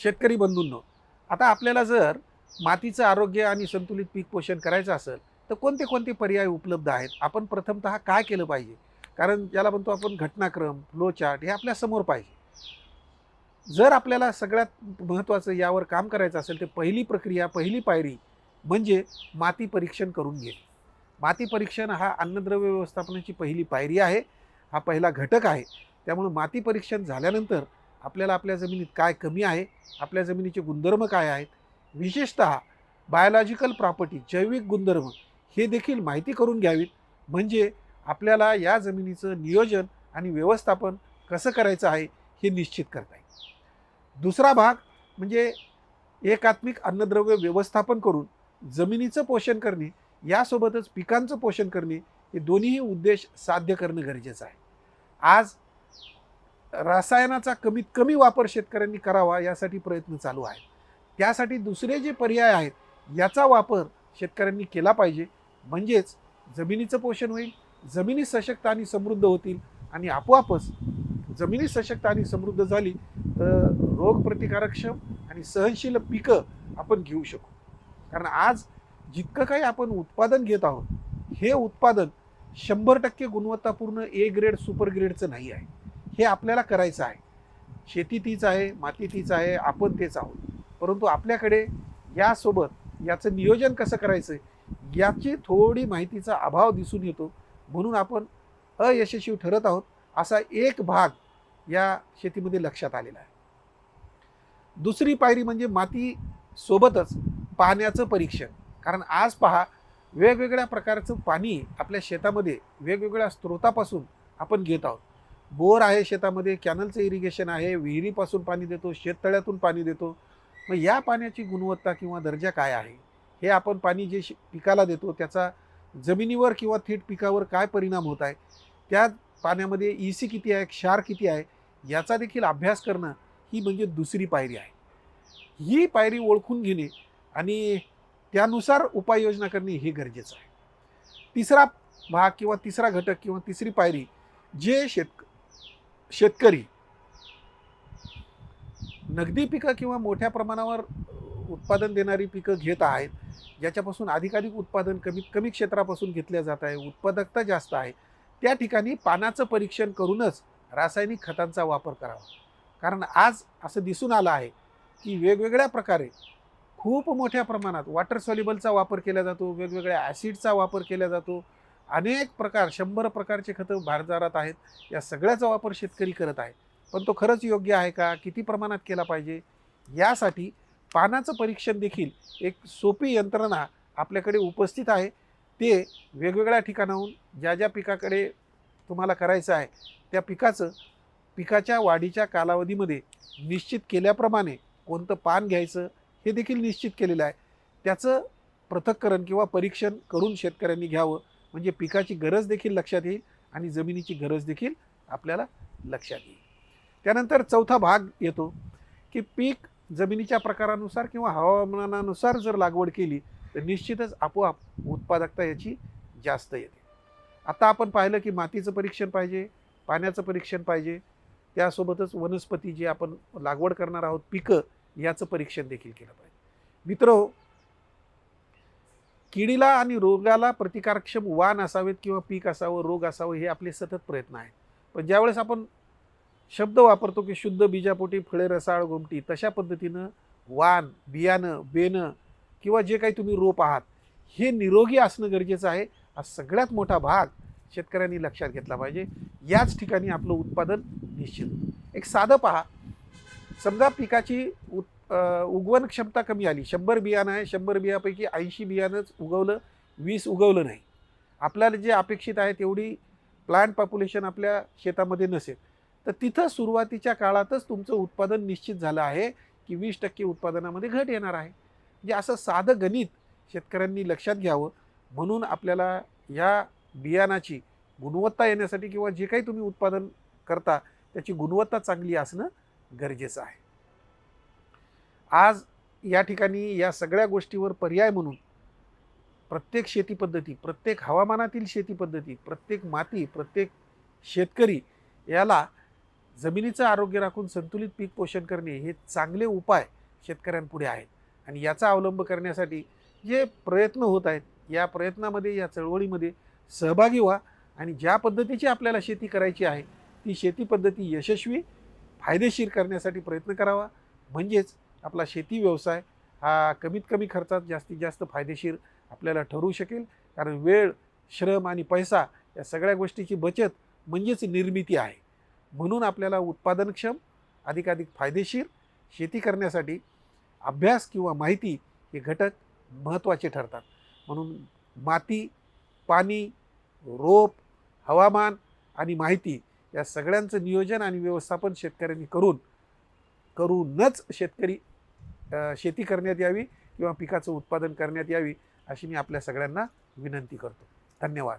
शेतकरी बंधूंनो आता आपल्याला जर मातीचं आरोग्य आणि संतुलित पीक पोषण करायचं असेल तर कोणते कोणते पर्याय उपलब्ध आहेत? आपण प्रथमतः काय केलं पाहिजे? कारण ज्याला म्हणतो आपण घटनाक्रम फ्लो चार्ट हे आपल्यासमोर पाहिजे. जर आपल्याला सगळ्यात महत्त्वाचं यावर काम करायचं असेल तर पहिली प्रक्रिया पहिली पायरी म्हणजे माती परीक्षण करून घेणे. माती परीक्षण हा अन्नद्रव्य व्यवस्थापनाची पहिली पायरी आहे. हा पहिला घटक आहे. त्यामुळे माती परीक्षण झाल्यानंतर आपल्याला आपल्या जमिनीत काय कमी आहे? आपल्या जमिनीचे गुणधर्म काय आहेत? विशेषत बायोलॉजिकल प्रॉपर्टी जैविक गुणधर्म हे देखील माहिती करून घ्यावीत. म्हणजे आपल्याला या जमिनीचं नियोजन आणि व्यवस्थापन कसं करायचं आहे हे निश्चित करता येईल. दुसरा भाग म्हणजे एकात्मिक अन्नद्रव्य व्यवस्थापन करून जमिनीचं पोषण करणे यासोबतच पिकांचं पोषण करणे हे दोन्हीही उद्देश साध्य करणं गरजेचं आहे. आज रसायनाचा कमीत कमी वापर शेतकऱ्यांनी करावा यासाठी प्रयत्न चालू आहेत. त्यासाठी दुसरे जे पर्याय आहेत याचा वापर शेतकऱ्यांनी केला पाहिजे. म्हणजेच जमिनीचं पोषण होईल जमिनी सशक्त आणि समृद्ध होतील आणि आपोआपच जमिनी सशक्त आणि समृद्ध झाली तर रोगप्रतिकारक्षम आणि सहनशील पिकं आपण घेऊ शकू. कारण आज जितकं काही आपण उत्पादन घेत आहोत हे उत्पादन शंभर टक्के गुणवत्तापूर्ण ए ग्रेड सुपर ग्रेडचं नाही आहे. हे आपल्याला करायचं आहे. शेती तीच आहे माती तीच आहे आपण तेच आहोत. परंतु आपल्याकडे यासोबत याचं नियोजन कसं करायचं याची थोडी माहितीचा अभाव दिसून येतो. म्हणून आपण अयशस्वी ठरत आहोत असा एक भाग या शेतीमध्ये लक्षात आलेला आहे. दुसरी पायरी म्हणजे माती सोबतच पाण्याचं परीक्षण. कारण आज पहा वेगवेगळ्या प्रकारचं पाणी आपल्या शेतामध्ये वेगवेगळ्या स्रोतापासून आपण घेत आहोत. बोर आहे शेतामध्ये कॅनलचं इरिगेशन आहे विहिरीपासून पाणी देतो शेततळ्यातून पाणी देतो. मग या पाण्याची गुणवत्ता किंवा दर्जा काय आहे? हे आपण पाणी जे पिकाला देतो त्याचा जमिनीवर किंवा थेट पिकावर काय परिणाम होत आहे? त्या पाण्यामध्ये ई सी किती आहे क्षार किती आहे? याचा देखील अभ्यास करणं ही म्हणजे दुसरी पायरी आहे. ही पायरी ओळखून घेणे आणि त्यानुसार उपाययोजना करणे हे गरजेचं आहे. तिसरा भाग किंवा तिसरा घटक किंवा तिसरी पायरी जे शेत शेतकरी. नगदी पिकं किंवा मोठ्या प्रमाणावर उत्पादन देणारी पिकं घेत आहेत ज्याच्यापासून अधिकाधिक उत्पादन कमीत कमी क्षेत्रापासून घेतल्या जात आहे उत्पादकता जास्त आहे त्या ठिकाणी पानाचं परीक्षण करूनच रासायनिक खतांचा वापर करावा. कारण आज असं दिसून आलं आहे की वेगवेगळ्या प्रकारे खूप मोठ्या प्रमाणात वॉटर सॉल्युबलचा वापर केला जातो वेगवेगळ्या ॲसिडचा वापर केला जातो अनेक प्रकार शंभर प्रकारचे खतं बाजारात आहेत. या सगळ्याचा वापर शेतकरी करत आहे. पण तो खरंच योग्य आहे का? किती प्रमाणात केला पाहिजे? यासाठी पानाचं परीक्षण देखील एक सोपी यंत्रणा आपल्याकडे उपस्थित आहे. ते वेगवेगळ्या ठिकाणाहून ज्या ज्या पिकाकडे तुम्हाला करायचं आहे त्या पिकाचं पिकाच्या वाढीच्या कालावधीमध्ये निश्चित केल्याप्रमाणे कोणतं पान घ्यायचं हे देखील निश्चित केलेलं आहे. त्याचं पृथक्करण किंवा परीक्षण करून शेतकऱ्यांनी घ्यावं. म्हणजे पिकाची गरज देखील लक्षात येईल आणि जमिनीची गरज देखील आपल्याला लक्षात येईल. त्यानंतर चौथा भाग येतो की पीक जमिनीच्या प्रकारानुसार किंवा हवामानानुसार जर लागवड केली तर निश्चितच आपोआप उत्पादकता याची जास्त येते. आता आपण पाहिलं की मातीचं परीक्षण पाहिजे पाण्याचं परीक्षण पाहिजे त्यासोबतच वनस्पती जी आपण लागवड करणार आहोत पिकं याचं परीक्षण देखील केलं पाहिजे. मित्र किडीला आणि रोगाला प्रतिकारक्षम वाण असावेत किंवा पीक असावं रोग असावं हे आपले सतत प्रयत्न आहेत. पण ज्यावेळेस आपण शब्द वापरतो की शुद्ध बीजापोटी फळे रसाळ गोमटी तशा पद्धतीनं वाण बियाणं बेणं किंवा जे काही तुम्ही रोप आहात हे निरोगी असणं गरजेचं आहे. हा सगळ्यात मोठा भाग शेतकऱ्यांनी लक्षात घेतला पाहिजे. याच ठिकाणी आपलं उत्पादन निश्चित. एक साधं पहा. समजा पिकाची उत् उगवण क्षमता कमी आली. शंभर बियाणं आहे शंभर बियापैकी ऐंशी बियाणंच उगवलं वीस उगवलं नाही. आपल्याला जे अपेक्षित आहे तेवढी प्लांट पॉप्युलेशन आपल्या शेतामध्ये नसेल. तर तिथं सुरुवातीच्या काळातच तुमचं उत्पादन निश्चित झालं आहे की वीस टक्के उत्पादनामध्ये घट येणार आहे. म्हणजे असं साधं गणित शेतकऱ्यांनी लक्षात घ्यावं. म्हणून आपल्याला या बियाणाची गुणवत्ता येण्यासाठी किंवा जे काही तुम्ही उत्पादन करता त्याची गुणवत्ता चांगली असणं गरजेचं आहे. आज या ठिकाणी या सगळ्या गोष्टीवर पर्याय म्हणून प्रत्येक शेती पद्धती प्रत्येक हवामानातील शेती पद्धती प्रत्येक माती प्रत्येक शेतकरी याला जमिनीचं आरोग्य राखून संतुलित पीक पोषण करणे हे चांगले उपाय शेतकऱ्यांपुढे आहेत. आणि याचा अवलंब करण्यासाठी जे प्रयत्न होत आहेत या प्रयत्नामध्ये या चळवळीमध्ये सहभागी व्हा आणि ज्या पद्धतीची आपल्याला शेती करायची आहे ती शेती पद्धती यशस्वी फायदेशीर करण्यासाठी प्रयत्न करावा. म्हणजेच आपला शेती व्यवसाय हा कमीत कमी खर्चात जास्तीत जास्त फायदेशीर आपल्याला ठरू शकेल. कारण वेळ श्रम आणि पैसा या सगळ्या गोष्टीची बचत म्हणजेच निर्मिती आहे. म्हणून आपल्याला उत्पादनक्षम अधिकाधिक फायदेशीर शेती करण्यासाठी अभ्यास किंवा माहिती हे घटक महत्त्वाचे ठरतात. म्हणून माती पाणी रोप हवामान आणि माहिती या सगळ्यांचं नियोजन आणि व्यवस्थापन शेतकऱ्यांनी करून करूनच शेतकरी शेती करण्यात यावी किंवा पिकाचं उत्पादन करण्यात यावी अशी मी आपल्या सगळ्यांना विनंती करतो. धन्यवाद.